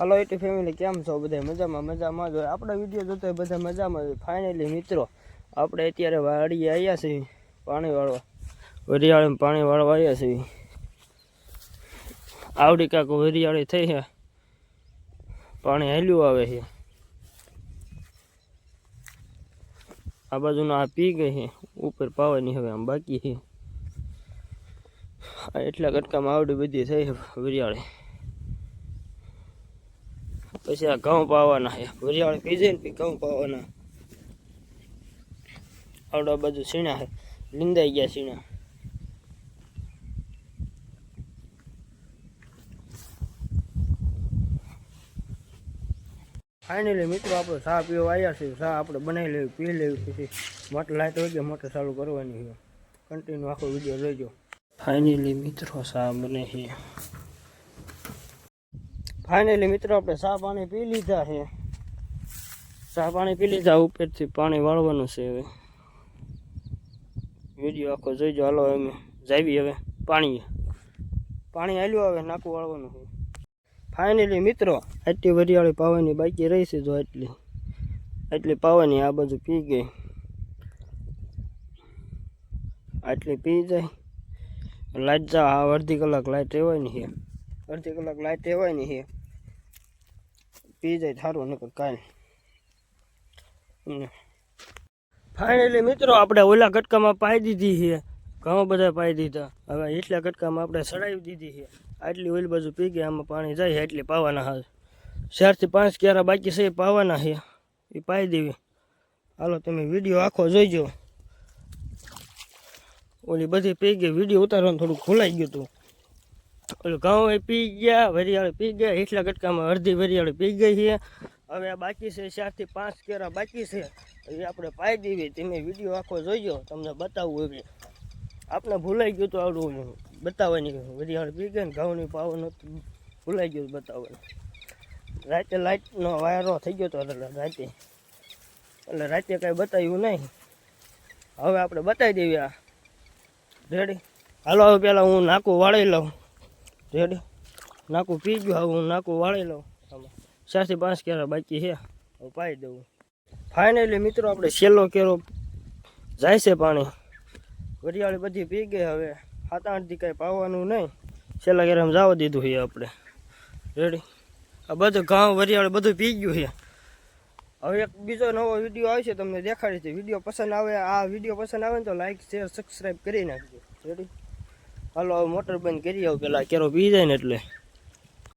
Hello at family કેમ છો બધા? મજામાં મજામાં જ હોય. આપણા વીડિયો જોતા હોય બધા મજામાં હોય. ફાઇનલી મિત્રો, આપણે અત્યારે વાડીએ આવ્યા છીએ પાણી વાળવા. વરિયાળીમાં પાણી વાળવા આવ્યા છીએ. આવડી કાંક વરિયાળી થઈ છે પાણી હાલ્યું આવે છે આ બાજુનો આ પી ગઈ છે ઉપર પાવાની હવે આમ બાકી છે આ એટલા કટકામાં આવડી બધી થઈ છે વરિયાળી. પછી આ ઘઉં પાવાના છે. વરિયાળ પી ને ઘઉં પાવાના. આવડા બાજુ સીણા છે. લીંદાઈ ગયા સીણા. ફાઇનલી મિત્રો, આપણે ચા પીવા આવ્યા છીએ. ચા આપણે બનાવી લેવી, પી લેવી પછી મોટર લાઈટ હોય કે મોટર ચાલુ કરવાની છે કન્ટિન્યુ આખો વીડિયો જોઈજો ફાઇનલી મિત્રો, ચા બને છે. ફાઇનલી મિત્રો, આપણે ચા પાણી પી લીધા છે. ચા પાણી પી લીધા ઉપરથી પાણી વાળવાનું છે હવે. વીડિયો આખો જોઈજો હાલો, અમે જાવી હવે પાણી પાણી હાલ્યું હવે નાકું વાળવાનું છે. ફાઇનલી મિત્રો, આટલી વરિયાળી પાવાની બાકી રહી છે જો એટલી એટલી પાવાની આ બાજુ પી ગઈ. આટલી પી જાય. લાઈટ જા અડધી કલાક લાઈટ રહેવાની છે. અડધી કલાક લાઈટ રહેવાની છે. પી જાય થારું, નકર કાંઈ. ફાઇનલી મિત્રો, આપણે ઓલા કટકામાં પાઈ દીધી છે. ઘણા બધા પાઈ દીધા. હવે એટલા કટકામાં આપણે સડાવી દીધી છે. આટલી ઓલી બાજુ પી ગયા આમાં પાણી જાય એટલે પાવાના હા ચારથી પાંચ ક્યારા બાકી છે, એ પાવાના છે. એ પાઈ દેવી. હાલો, તમે વીડિયો આખો જોઈજો. ઓલી બધી પી ગઈ, વીડિયો ઉતારવાનું થોડું ખોલાઈ ગયું હતું. ઘઉં એ પી ગયા, વરિયાળી પી ગયા, એટલા કટકામાં અડધી વરિયાળી પી ગઈ છે. હવે આ બાકી છે, ચારથી પાંચ કેરા બાકી છે. એ આપણે પાઈ દેવી, તમે વીડિયો આખો જોઈજો તમને બતાવવું એવી આપણે ભૂલાઈ ગયું તો આવડું બતાવવાની વરિયાળી પી ગઈ ને ઘઉંની પાવાનું ભૂલાઈ ગયું બતાવવાનું. રાતે લાઇટનો વાયરો થઈ ગયો હતો રાતે. એટલે રાતે કાંઈ બતાવ્યું નહીં. હવે આપણે બતાવી દેવી આ. રેડી? હાલો, હવે પહેલાં હું નાકું વાળી લઉં. રેડી. નાકું પી ગયું હવે હું નાકું વાળી લઉં. ચારથી પાંચ કેરા બાકી છે. હું પાઈ દઉં. ફાઇનલી મિત્રો, આપણે છેલ્લો કેરો જાય છે પાણી. વરિયાળી બધી પી ગઈ હવે. સાત આઠથી કાંઈ પાવાનું નહીં. છેલ્લા કેરામાં જવા દીધું છે આપણે. રેડી આ બધું ઘઉં, વરિયાળી બધું પી ગયું છે. હવે એક બીજો નવો વીડિયો આવશે, તમને દેખાડી છે. વીડિયો પસંદ આવે, આ વીડિયો પસંદ આવે ને તો લાઈક શેર સબસ્ક્રાઈબ કરી નાખજો. રેડી હાલો મોટર બંધ કરી આવું પેલા કેરો પી જાય ને એટલે.